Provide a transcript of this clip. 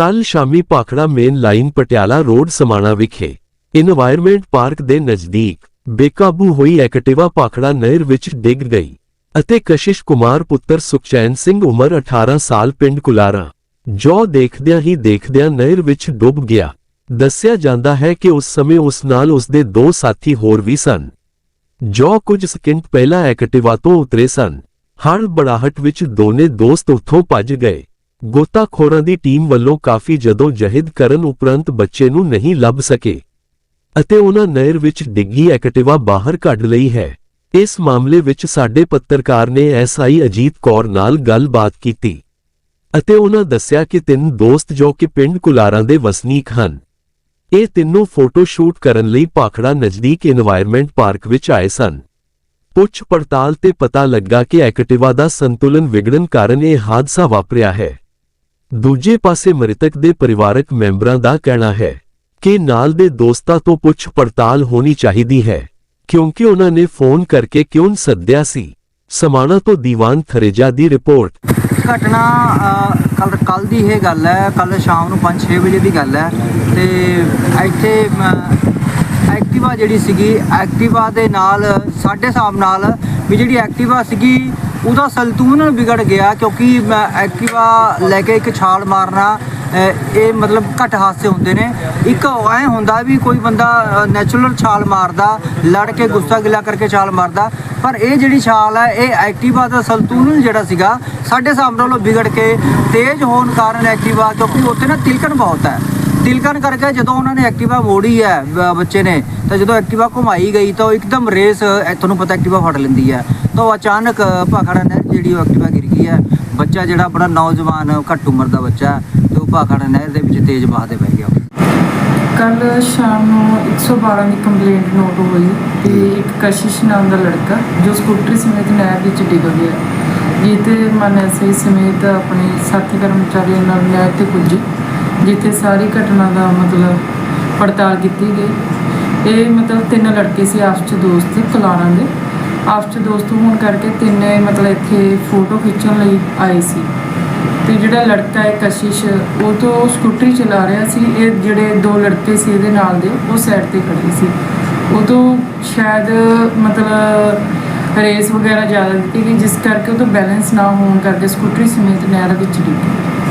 ਕੱਲ ਸ਼ਾਮੀ Bhakra main line Patiala road Samana ਵਿਖੇ ਇਨਵਾਇਰਮੈਂਟ ਪਾਰਕ ਦੇ ਨਜ਼ਦੀਕ ਬੇਕਾਬੂ ਹੋਈ ਐਕਟਿਵਾ ਪਾਖੜਾ ਨਹਿਰ ਵਿੱਚ ਡਿੱਗ ਗਈ ਅਤੇ ਕਸ਼ਿਸ਼ ਕੁਮਾਰ ਪੁੱਤਰ ਸੁਖਚੈਨ ਸਿੰਘ ਉਮਰ 18 ਸਾਲ ਪਿੰਡ ਕੁਲਾਰਾ ਜੋ ਦੇਖਦਿਆਂ ਹੀ ਦੇਖਦਿਆਂ ਨਹਿਰ ਵਿੱਚ ਡੁੱਬ ਗਿਆ। ਦੱਸਿਆ ਜਾਂਦਾ ਹੈ ਕਿ ਉਸ ਸਮੇਂ ਉਸ ਨਾਲ ਉਸ ਦੇ ਦੋ ਸਾਥੀ ਹੋਰ ਵੀ ਸਨ। ਜੋ ਕੁਝ ਸਕਿੰਟ ਪਹਿਲਾਂ ਐਕਟਿਵਾ ਤੋਂ ਉਤਰੇ ਸਨ। ਹੜ ਬੜਾਹਟ ਵਿੱਚ ਦੋਨੇ ਦੋਸਤ ਉੱਥੋਂ ਭੱਜ ਗਏ। ਗੋਤਾਖੋਰਾਂ ਦੀ ਟੀਮ ਵੱਲੋਂ ਕਾਫੀ ਜਦੋਂ ਜਹਿਦ ਕਰਨ ਉਪਰੰਤ ਬੱਚੇ ਨੂੰ ਨਹੀਂ ਲੱਭ ਸਕੇ ਅਤੇ ਉਹਨਾਂ ਨਹਿਰ ਵਿੱਚ ਡਿੱਗੀ ਐਕਟਿਵਾ ਬਾਹਰ ਕੱਢ ਲਈ ਹੈ। ਇਸ ਮਾਮਲੇ ਵਿੱਚ ਸਾਡੇ ਪੱਤਰਕਾਰ ਨੇ ਐਸਆਈ ਅਜੀਤ ਕੌਰ ਨਾਲ ਗੱਲਬਾਤ ਕੀਤੀ ਅਤੇ ਉਹਨਾਂ ਦੱਸਿਆ ਕਿ ਤਿੰਨ ਦੋਸਤ ਜੋ ਕਿ ਪਿੰਡ ਕੁਲਾਰਾਂ ਦੇ ਵਸਨੀਕ ਹਨ, ਇਹ ਤਿੰਨੋਂ ਫੋਟੋ ਸ਼ੂਟ ਕਰਨ ਲਈ ਪਾਖੜਾ ਨਜ਼ਦੀਕ এনवायरमेंट ਪਾਰਕ ਵਿੱਚ ਆਏ ਸਨ। ਪੁੱਛ ਪੜਤਾਲ ਤੇ ਪਤਾ ਲੱਗਾ ਕਿ ਐਕਟਿਵਾ ਦਾ ਸੰਤੁਲਨ ਵਿਗੜਨ ਕਾਰਨ ਇਹ ਹਾਦਸਾ ਵਾਪਰਿਆ ਹੈ। ਦੂਜੇ ਪਾਸੇ ਮ੍ਰਿਤਕ ਦੇ ਪਰਿਵਾਰਕ ਮੈਂਬਰਾਂ ਦਾ ਕਹਿਣਾ ਹੈ ਕਿ ਨਾਲ ਦੇ ਦੋਸਤਾਂ ਤੋਂ ਪੁੱਛ ਪੜਤਾਲ ਹੋਣੀ ਚਾਹੀਦੀ ਹੈ, ਕਿਉਂਕਿ ਉਹਨਾਂ ਨੇ ਫੋਨ ਕਰਕੇ ਕਿਉਂ ਸੱਦਿਆ ਸੀ? ਸਮਾਣਾ ਤੋਂ ਦੀਵਾਨ ਥਰੇਜਾ ਦੀ ਰਿਪੋਰਟ। ਘਟਨਾ ਕੱਲ ਕੱਲ ਦੀ ਇਹ ਗੱਲ ਹੈ ਕੱਲ ਸ਼ਾਮ ਨੂੰ 5-6 ਵਜੇ ਦੀ ਗੱਲ ਹੈ, ਤੇ ਇੱਥੇ ਐਕਟਿਵਾ ਜਿਹੜੀ ਸੀਗੀ, ਐਕਟਿਵਾ ਦੇ ਨਾਲ, ਸਾਡੇ ਹਿਸਾਬ ਨਾਲ ਵੀ ਜਿਹੜੀ ਐਕਟਿਵਾ ਸੀਗੀ ਉਹਦਾ ਸੰਤੁਲਨ ਵਿਗੜ ਗਿਆ ਕਿਉਂਕਿ ਮੈਂ ਐਕਟਿਵਾ ਲੈ ਕੇ ਇੱਕ ਛਾਲ ਮਾਰਨਾ ਇਹ ਮਤਲਬ ਘੱਟ ਹਾਦਸੇ ਹੁੰਦੇ ਨੇ। ਇੱਕ ਐ ਹੁੰਦਾ ਵੀ ਕੋਈ ਬੰਦਾ ਨੈਚੁਰਲ ਛਾਲ ਮਾਰਦਾ, ਲੜ ਕੇ ਗੁੱਸਾ ਗਿਲਾ ਕਰਕੇ ਛਾਲ ਮਾਰਦਾ, ਪਰ ਇਹ ਜਿਹੜੀ ਛਾਲ ਹੈ, ਇਹ ਐਕਟਿਵਾ ਦਾ ਸੰਤੁਲਨ ਜਿਹੜਾ ਸੀਗਾ, ਸਾਡੇ ਹਿਸਾਬ ਨਾਲੋਂ ਵਿਗੜ ਕੇ ਤੇਜ਼ ਹੋਣ ਕਾਰਨ ਐਕਟਿਵਾ, ਕਿਉਂਕਿ ਉੱਥੇ ਨਾ ਤਿਲਕਣ ਬਹੁਤ ਹੈ। ਤਿਲਕਨ ਕਰਕੇ ਜਦੋਂ ਉਹਨਾਂ ਨੇ ਐਕਟਿਵਾ ਮੋੜੀ ਹੈ ਬੱਚੇ ਨੇ ਤਾਂ ਜਦੋਂ ਐਕਟਿਵਾ ਘੁਮਾਈ ਗਈ ਤਾਂ ਉਹ ਇੱਕਦਮ ਰੇਸ ਅ, ਤੁਹਾਨੂੰ ਪਤਾ ਐਕਟਿਵਾ ਫੜ ਲੈਂਦੀ ਹੈ। ਤਾਂ ਉਹ ਅਚਾਨਕ ਭਾਖੜਾ ਨਹਿਰ ਜਿਹੜੀ ਉਹ ਐਕਟਿਵਾ ਗਿਰ ਗਈ ਹੈ। ਬੱਚਾ ਜਿਹੜਾ ਬੜਾ ਨੌਜਵਾਨ ਘੱਟ ਉਮਰ ਦਾ ਬੱਚਾ ਹੈ, ਤੇ ਉਹ ਭਾਖੜਾ ਨਹਿਰ ਦੇ ਵਿੱਚ ਤੇਜ਼ ਵਹਾਅ ਦੇ ਬਹਿ ਗਿਆ। ਕੱਲ ਸ਼ਾਮ ਨੂੰ 112 ਦੀ ਕੰਪਲੇਂਟ ਨੋਟ ਹੋਈ ਕਿ ਇੱਕ ਕਸ਼ਿਸ਼ ਨਾਮ ਦਾ ਲੜਕਾ ਜੋ ਸਕੂਟਰੀ ਸਮੇਤ ਨਹਿਰ ਵਿੱਚ ਡਿੱਗ ਗਿਆ। ਜਿੱਤੇ ਮਨ ਐਸਆਈ ਸਮੇਤ ਆਪਣੇ ਸਾਥੀ ਕਰਮਚਾਰੀਆਂ ਨਾਲ ਨਹਿਰ ਤੇ ਪੁੱਜੀ। ਜਿੱਥੇ ਸਾਰੀ ਘਟਨਾ ਦਾ ਮਤਲਬ ਪੜਤਾਲ ਕੀਤੀ ਗਈ। ਇਹ ਮਤਲਬ ਤਿੰਨ ਲੜਕੇ ਸੀ, ਆਪਸ ਚ ਦੋਸਤ ਸੀ ਕਲਾਰਾਂ ਦੇ। ਆਪਸ ਚ ਦੋਸਤ ਹੋਣ ਕਰਕੇ ਤਿੰਨੇ ਮਤਲਬ ਇੱਥੇ ਫੋਟੋ ਖਿੱਚਣ ਲਈ ਆਏ ਸੀ। ਤੇ ਜਿਹੜਾ ਲੜਕਾ ਹੈ ਕਸ਼ਿਸ਼, ਉਹ ਤੋਂ ਸਕੂਟਰੀ ਚਲਾ ਰਿਹਾ ਸੀ। ਇਹ ਜਿਹੜੇ ਦੋ ਲੜਕੇ ਸੀ ਇਹਦੇ ਨਾਲ ਦੇ, ਉਹ ਸਾਈਡ ਤੇ ਖੜੇ ਸੀ। ਉਹ ਤੋਂ ਸ਼ਾਇਦ ਮਤਲਬ ਰੇਸ ਵਗੈਰਾ ਜ਼ਿਆਦਾ ਦਿੱਤੀ ਗਈ, ਜਿਸ ਕਰਕੇ ਉਹ ਤੋਂ ਬੈਲੈਂਸ ਨਾ ਹੋਣ ਕਰਕੇ ਸਕੂਟਰੀ ਸਮੇਤ ਨਹਿਰ ਵਿੱਚ ਡਿੱਗ ਗਿਆ